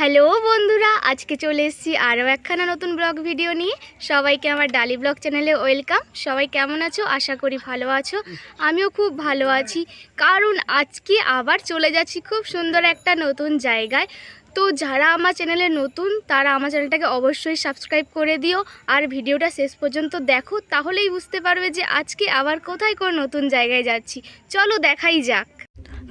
Hello বন্ধুরা, আজকে চলে এসেছি আরও একখানা নতুন ব্লগ ভিডিও নিয়ে। সবাইকে আমার ডালি ব্লগ চ্যানেলে ওয়েলকাম। সবাই কেমন আছো? আশা করি ভালো আছো। আমিও খুব ভালো আছি। কারণ আজকে আবার চলে যাচ্ছি খুব সুন্দর একটা নতুন জায়গায়। তো যারা আমার চ্যানেলে নতুন, তারা আমার চ্যানেলটাকে অবশ্যই সাবস্ক্রাইব করে দিও। আর ভিডিওটা শেষ পর্যন্ত দেখো, তাহলেই বুঝতে পারবে যে আজকে আবার কোথায় কোন নতুন জায়গায় যাচ্ছি। চলো দেখাই যাক।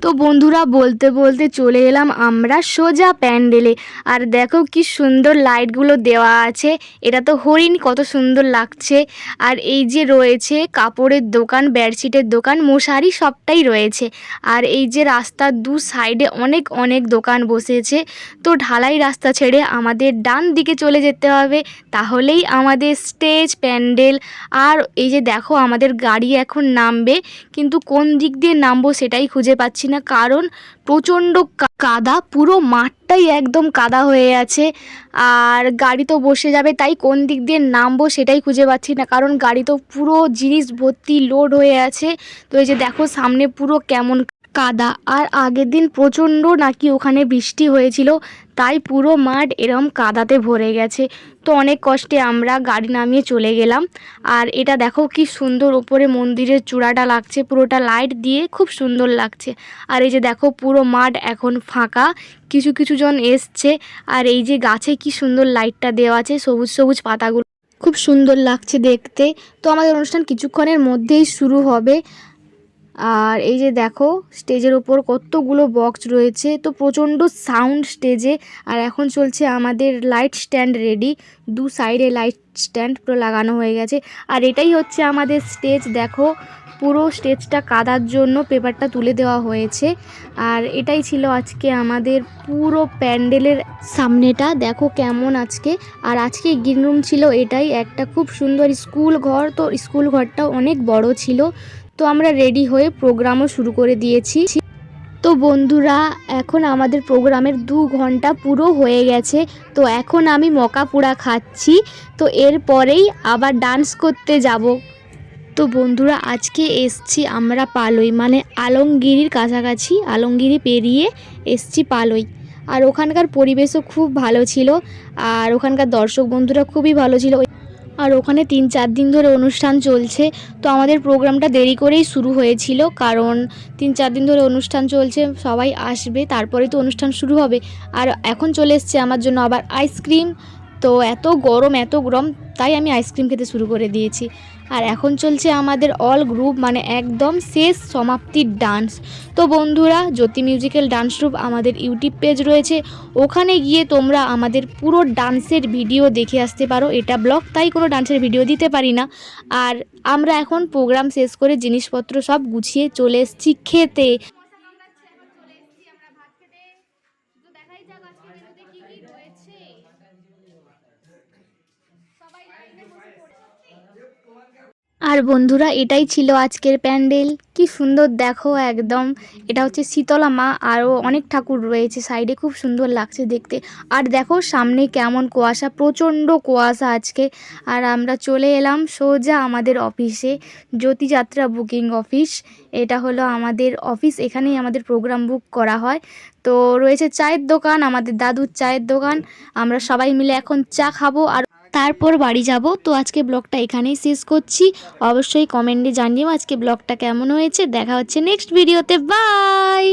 তো বন্ধুরা, বলতে বলতে চলে এলাম আমরা সোজা প্যান্ডেলে। আর দেখো কি সুন্দর লাইটগুলো দেওয়া আছে। এটা তো হরিণ, কত সুন্দর লাগছে। আর এই যে রয়েছে কাপড়ের দোকান, বেডশিটের দোকান, মশারি সবটাই রয়েছে। আর এই যে রাস্তার দু সাইডে অনেক অনেক দোকান বসেছে। তো ঢালাই রাস্তা ছেড়ে আমাদের ডান দিকে চলে যেতে হবে। তাহলেই আমাদের স্টেজ, প্যান্ডেল। আর এই যে দেখো, আমাদের গাড়ি এখন নামবে। কিন্তু কোন দিক দিয়ে নামবো সেটাই খুঁজে পাচ্ছি না, কারণ প্রচণ্ড কাদা, পুরো মাঠটাই একদম কাদা হয়ে আছে। আর গাড়ি তো বসে যাবে, তাই কোন দিক দিয়ে নামবো সেটাই খুঁজে পাচ্ছি না, কারণ গাড়ি তো পুরো জিনিস ভর্তি লোড হয়ে আছে। তো এই যে দেখো, সামনে পুরো কেমন কাদা। আর আগের দিন প্রচণ্ড নাকি ওখানে বৃষ্টি হয়েছিল, তাই পুরো মাঠ এরম কাদাতে ভরে গেছে। তো অনেক কষ্টে আমরা গাড়ি নামিয়ে চলে গেলাম। আর এটা দেখো কি সুন্দর, ওপরে মন্দিরের চূড়াটা লাগছে, পুরোটা লাইট দিয়ে খুব সুন্দর লাগছে। আর এই যে দেখো পুরো মাঠ এখন ফাঁকা, কিছু কিছু জন এসছে। আর এই যে গাছে কি সুন্দর লাইটটা দেওয়া আছে, সবুজ সবুজ পাতাগুলো। খুব সুন্দর লাগছে দেখতে। তো আমাদের অনুষ্ঠান কিছুক্ষণের মধ্যেই শুরু হবে। আর এই যে দেখো, স্টেজের ওপর কতগুলো বক্স রয়েছে। তো প্রচণ্ড সাউন্ড স্টেজে আর এখন চলছে আমাদের লাইট স্ট্যান্ড রেডি দু সাইডে লাইট স্ট্যান্ড পুরো লাগানো হয়ে গেছে। আর এটাই হচ্ছে আমাদের স্টেজ দেখো। পুরো স্টেজটা কাদার জন্য পেপারটা তুলে দেওয়া হয়েছে। আর এটাই ছিল আজকে আমাদের পুরো প্যান্ডেলের সামনেটা। দেখো কেমন আজকে। আর আজকে গ্রিন রুম ছিল এটাই। একটা খুব সুন্দর স্কুল ঘর। তো স্কুল ঘরটাও অনেক বড় ছিল। তো আমরা রেডি হয়ে প্রোগ্রামও শুরু করে দিয়েছি। তো বন্ধুরা, এখন আমাদের প্রোগ্রামের দু ঘণ্টা পুরো হয়ে গেছে। তো এখন আমি মকা পোড়া খাচ্ছি। তো এরপরেই আবার ডান্স করতে যাব। তো বন্ধুরা, আজকে এসছি আমরা পালই। মানে আলমগিরির কাছাকাছি, আলমগিরি পেরিয়ে এসছি পালই। আর ওখানকার পরিবেশও খুব ভালো ছিল। আর ওখানকার দর্শক বন্ধুরা খুবই ভালো ছিল। আর ওখানে তিন চার দিন ধরে অনুষ্ঠান চলছে। তো আমাদের প্রোগ্রামটা দেরি করেই শুরু হয়েছিল, কারণ তিন চার দিন ধরে অনুষ্ঠান চলছে, সবাই আসবে, তারপরে তো অনুষ্ঠান শুরু হবে। আর এখন চলে এসছে আমার জন্য আবার আইসক্রিম তো এত গরম এত গরম, তাই আমি আইসক্রিম খেতে শুরু করে দিয়েছি। আর এখন চলছে আমাদের অল গ্রুপ মানে একদম শেষ সমাপ্তির ডান্স তো বন্ধুরা, জ্যোতি মিউজিক্যাল ডান্স গ্রুপ আমাদের ইউটিউব পেজ রয়েছে। ওখানে গিয়ে তোমরা আমাদের পুরো ডান্সের ভিডিও দেখে আসতে পারো। এটা ব্লগ তাই কোনো ডান্সের ভিডিও দিতে পারি না। আর আমরা এখন প্রোগ্রাম শেষ করে জিনিসপত্র সব গুছিয়ে চলে এসেছি খেতে। যাক আজকে মেনুতে কি কি রয়েছে? সবাই লাইনে বসে আর বন্ধুরা, এটাই ছিল আজকের প্যান্ডেল। কি সুন্দর দেখো একদম। এটা হচ্ছে শীতলা মা, আরও অনেক ঠাকুর রয়েছে সাইডে, খুব সুন্দর লাগছে দেখতে। আর দেখো সামনে কেমন কুয়াশা, প্রচণ্ড কুয়াশা আজকে। আর আমরা চলে এলাম সোজা আমাদের অফিসে, জ্যোতিযাত্রা বুকিং অফিস। এটা হলো আমাদের অফিস, এখানেই আমাদের প্রোগ্রাম বুক করা হয়। তো রয়েছে চায়ের দোকান, আমাদের দাদুর চায়ের দোকান। আমরা সবাই মিলে এখন চা খাব আর তারপর বাড়ি যাব। তো আজকে ব্লগটা এখানেই শেষ করছি। অবশ্যই কমেন্টে জানিও আজকে ব্লগটা কেমন হয়েছে। দেখা হচ্ছে নেক্সট ভিডিওতে বাই